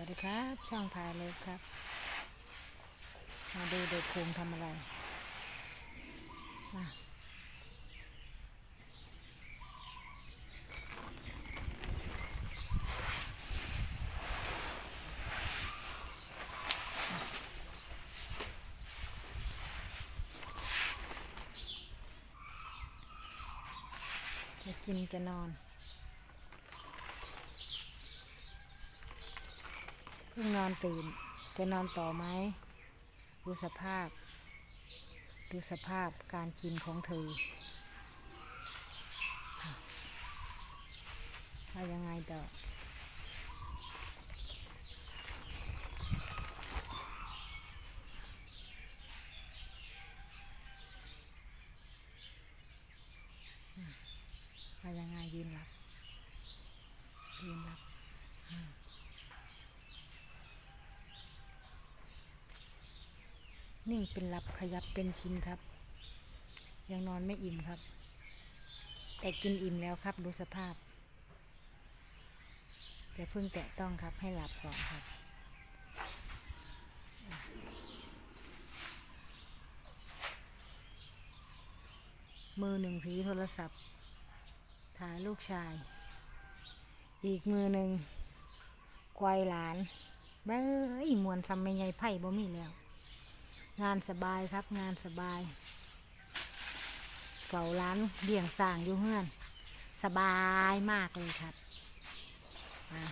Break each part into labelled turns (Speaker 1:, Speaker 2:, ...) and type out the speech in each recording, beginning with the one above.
Speaker 1: วัสดีครับ ช่องพายเลยครับ มาดูเด็กภูมิทำอะไรมาจะกินจะนอน พิ่งนอนตื่น จะนอนต่อไหม ดูสภาพ ดูสภาพการกินของเธอเอายังไงต่ออืมว่ายังไงยืนหลับยืนหลับ นิ่งเป็นหลับขยับเป็นกินครับ ยังนอนไม่อิ่มครับ แต่กินอิ่มแล้วครับดูสภาพแต่เพิ่งแตะต้องครับให้หลับก่อนครับมือหนึ่งถือโทรศัพท์ ถ่ายลูกชาย อีกมือหนึ่งควายหลานเบ้ยมวนซ้ำไม่ใหญ่ไผ่บ่มีแล้ว งานสบายครับ งานสบายเฝ้าร้านเลี้ยงสร้างอยู่เฮือน สบายมากเลยครับอ่า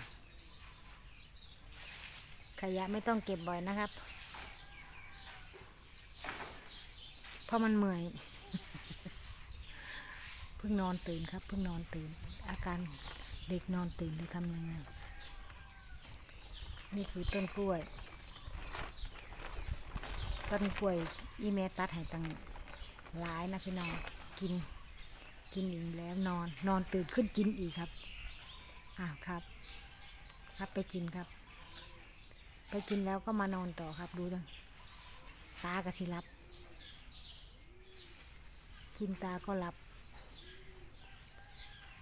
Speaker 1: ขยะไม่ต้องเก็บบ่อยนะครับ เพราะมันเมื่อย เพิ่งนอนตื่นครับ เพิ่งนอนตื่น อาการเด็กนอนตื่นจะทำยังไง นี่คือต้นกล้วย ต้นกล้วยอีเมตัดให้ตังหลายนะพี่น้องกินกินอิ่มแล้วนอนนอนตื่นขึ้นกินอีกครับอ้าวครับ ครับไปกินครับ ไปกินแล้วก็มานอนต่อครับดูดังตากระสิรับ กินตาก็หลับ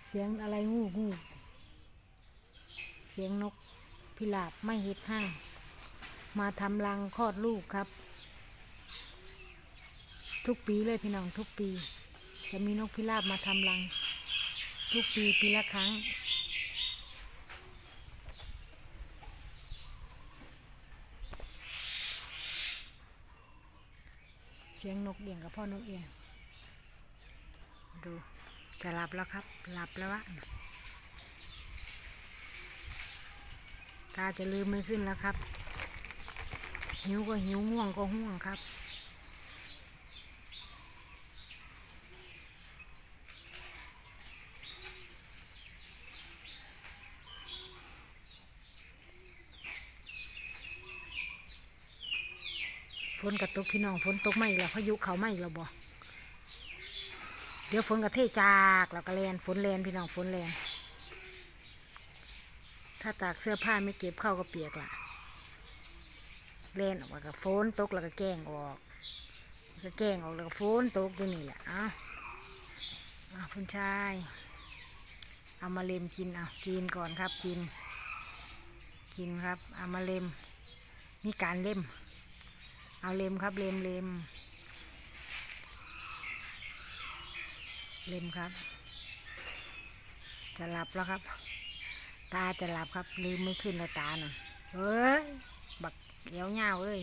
Speaker 1: เสียงอะไรงูงูเสียงนกพิราบไม่เห็ดห้างมาทำรังคลอดลูกครับ ทุกปีเลยพี่น้องทุกปี จะมีนกพิราบมาทำรัง ทุกปีปีละครั้ง เสียงนกเอียงกับพ่อนกเอียงดูจะหลับแล้วครับหลับแล้วอะตาจะลืมไม่ขึ้นแล้วครับ หิวก็หิวง่วงก็ง่วงครับ ฝนกระตกพี่น้องฝนตกไม่แล้วพายุเขาไม่แล้วบ่เดี๋ยวฝนกระเทจากแล้วก็แลนฝนแลนพี่น้องฝนแลนถ้าตากเสื้อผ้าไม่เก็บเข้าก็เปียกละแลนออกมากับฝนตกแล้วก็แกล้งออกก็แกล้งออกแล้วก็ฝนตกอยู่นี่แหละอ้าเอ้าคุณชายเอามาเล็มกินเอากินก่อนครับกินกินครับเอามาเล็มนี่การเล็ม เอาเล็มครับเล็มเล็มเล็มครับ จะหลับแล้วครับ ตาจะหลับครับ ลืมไม่ขึ้นแล้วตาหน่ะเฮ้ย บักเหี้ยวเงาเอ้ย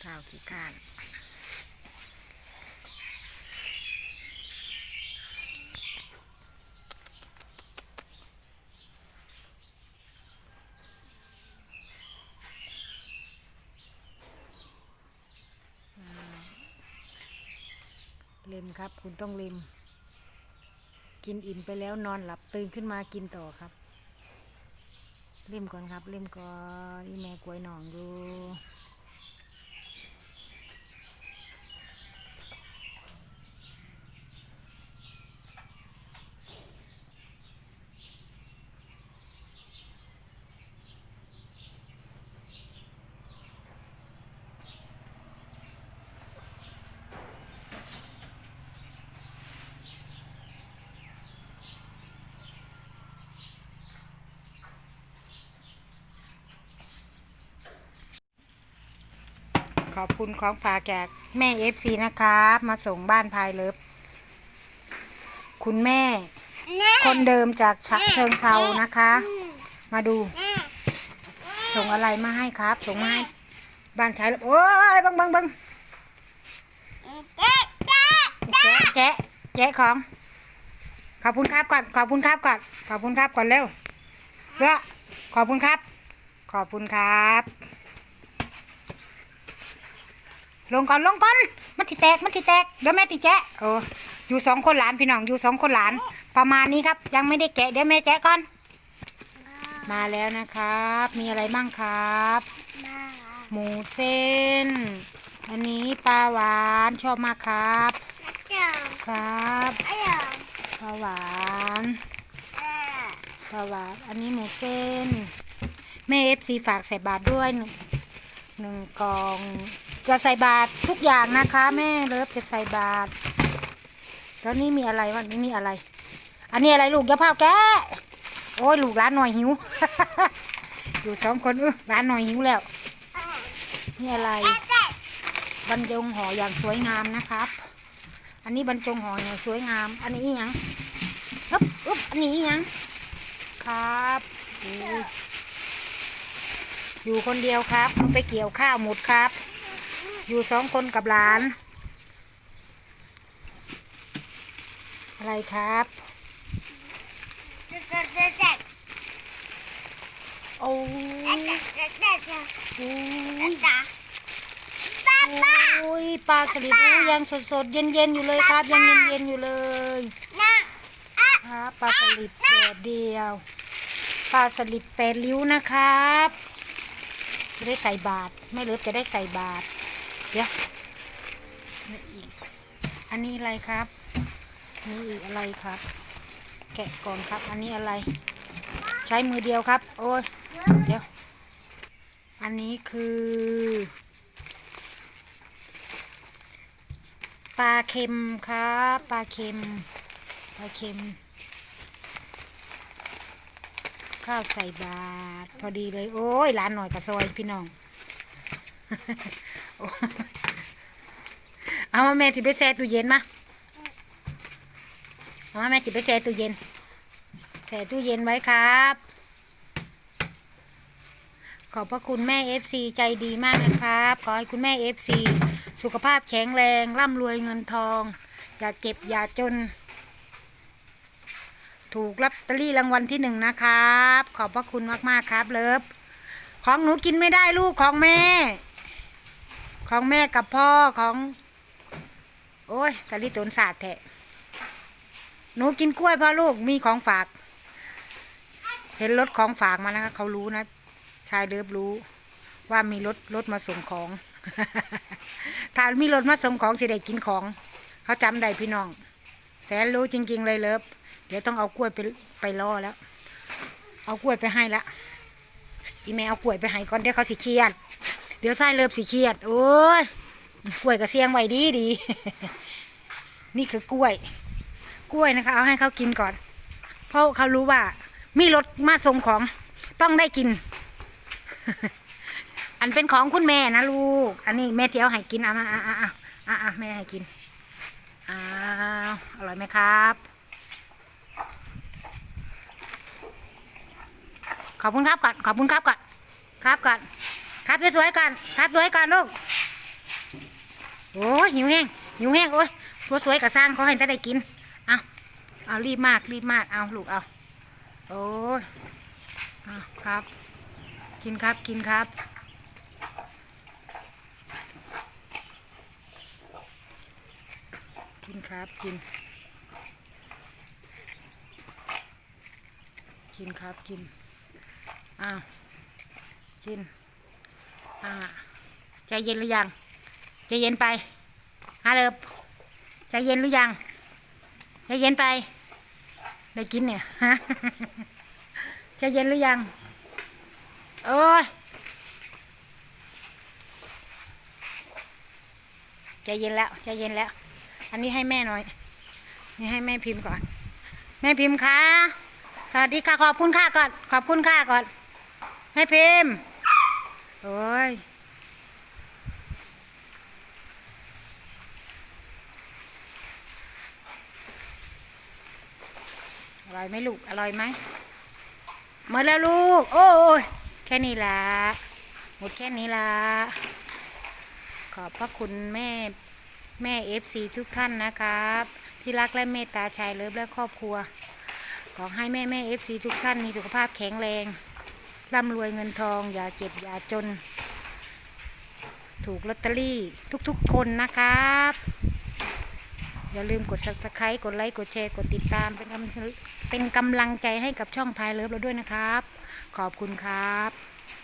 Speaker 1: เท้าขี้ข้าน เล็มครับ คุณต้องเล็ม กินอิ่มไปแล้วนอนหลับตื่นขึ้นมากินต่อครับ เล่มก่อนครับ เล่มก่อนอีแม่กล้วยหนองดู ขอบคุณของฝากจากแม่เอฟซีนะครับมาส่งบ้านพายเลิฟคุณแม่ คนเดิมจากฉะเชิงเซานะคะ มาดู ส่งอะไรมาให้ครับ ส่งมาให้บ้านชายเลิฟโอ้ยบังบังบังแกะแกะแกะของ ขอบคุณครับก่อน ขอบคุณครับก่อน ขอบคุณครับก่อนเร็วเพื่อขอบคุณครับ ขอบคุณครับ ลงก่อนลงก่อนมันติแตกมันติแตกเดี๋ยวแม่ติแจ๊ะโอ้อยู่สองคนหลานพี่น้องอยู่สองคนหลาน ประมาณนี้ครับ ยังไม่ได้แกะเดี๋ยวแม่แจ๊ะก่อน มาแล้วนะครับ มีอะไรบ้างครับ หมูเส้น อันนี้ปลาหวานชอบมากครับ ครับปลาหวานปลาหวานอันนี้หมูเส้นแม่เอฟซีฝากใส่บาทด้วยหนึ่งหนึ่งกล่อง จะใส่บาททุกอย่างนะคะ แม่เลิฟจะใส่บาทแล้วนี่มีอะไรวะนี่มีอะไร อันนี้อะไรลูกยาเผาแกโอ้ยลูกร้านหน่อยหิว อยู่สองคนเออร้านหน่อยหิวแล้ว นี่อะไร บรรจงห่ออย่างสวยงามนะครับ อันนี้บรรจงห่ออย่างสวยงาม อันนี้ยังอึ๊บอึ๊บอันนี้ยังครับอู้อยู่คนเดียวครับไปเกี่ยวข้าวหมดครับ อยู่สองคนกับหลาน อะไรครับ โอ้โอ้ยปลาสลิดอู้ยังสดๆเย็นๆอยู่เลยครับ ยังเย็นๆอยู่เลยครับปลาสลิดแดดเดียวปลาสลิดแปดริ้วนะครับ จะได้ใส่บาทไม่เลิฟจะได้ใส่บาท เดี๋ยวนี่อีก อันนี้อะไรครับ นี่อีกอะไรครับ แกะก่อนครับ อันนี้อะไร ใช้มือเดียวครับ โอ้ย เดี๋ยว อันนี้คือปลาเค็มครับปลาเค็มปลาเค็ม ข้าวใส่บาตรพอดีเลย โอ้ยร้านหน่อยกับซอยพี่น้อง เอามาแม่สิไปแช่ตู้เย็นมาเอามาแม่สิไปแช่ตู้เย็นแช่ตู้เย็นไว้ครับ ขอบพระคุณแม่เอฟซีใจดีมากนะครับ ขอให้คุณแม่เอฟซีสุขภาพแข็งแรงร่ำรวยเงินทอง อย่าเจ็บอย่าจน ถูกลอตเตอรี่รางวัลที่หนึ่งนะครับ ขอบพระคุณมากๆครับเลิฟของหนูกินไม่ได้ลูกของแม่ ของแม่กับพ่อของ โอ้ยกะลิตนศาสตร์แทะหนูกินกล้วยพ่อลูกมีของฝาก เห็นรถของฝากมานะคะเขารู้นะชายเลิฟรู้ ว่ามีรถรถมาส่งของ ถ้ามีรถมาส่งของสิได้กินของ เขาจำได้พี่น้อง แสนรู้จริง ๆ เลยเลิฟเดี๋ยวต้องเอากล้วยไปไปล่อแล้ว เอากล้วยไปให้ละอีแม่เอากล้วยไปให้ก่อนเดี๋ยวเขาสิเครียด เดี๋ยวไส้เลิฟสิเครียด โอ้ยกล้วยกับเสียงไว้ดีดี นี่คือกล้วย กล้วยนะคะ เอาให้เขากินก่อน เพราะเขารู้ว่า มีรถมาส่งของต้องได้กิน อันเป็นของคุณแม่นะลูก อันนี้แม่เที่ยวให้กินเอะมาอะอะอะอะอะแม่ให้กินอ้าวอร่อยไหมครับขอบคุณครับก่อนขอบคุณครับก่อนครับก่อน ครับสวยๆก่อนครับสวยก่อนลูกโอ้ยหิวแห้งหิวแห้งโอ้ยตัวสวยกับสร้างเขาให้ได้กินเอาเอารีบมากรีบมากเอาลูกเอาโอ้ยเอาครับ กินครับกินครับกินครับกิน กินครับกินอ้าวกิน อ่าใจเย็นหรือยังใจเย็นไปฮาเลิบใจเย็นหรือยังใจเย็นไป ได้กินเนี่ยฮะใจเย็นหรือยังโอ้ยใจเย็นแล้วใจเย็นแล้ว อันนี้ให้แม่หน่อย นี่ให้แม่พิมพ์ก่อน แม่พิมพ์คะสวัสดีค่ะขอบคุณค่ะก่อน ขอบคุณค่ะก่อนแม่พิมพ์ โอ้ยอร่อยไหมลูก อร่อยไหมหมดแล้วลูก โอ้ยแค่นี้ละหมดแค่นี้ละขอบพระคุณแม่แม่เอฟซีทุกท่านนะครับ ที่รักและเมตตาชายเลิฟและครอบครัว ขอให้แม่แม่เอฟซีทุกท่านมีสุขภาพแข็งแรง ร่ำรวยเงินทอง อย่าเจ็บ อย่าจน ถูกลอตเตอรี่ทุกๆคนนะครับ อย่าลืมกด subscribe กดไลค์ กดแชร์ กดติดตาม เป็นกำเป็นกำลังใจให้กับช่องพายเลิฟเราด้วยนะครับ ขอบคุณครับ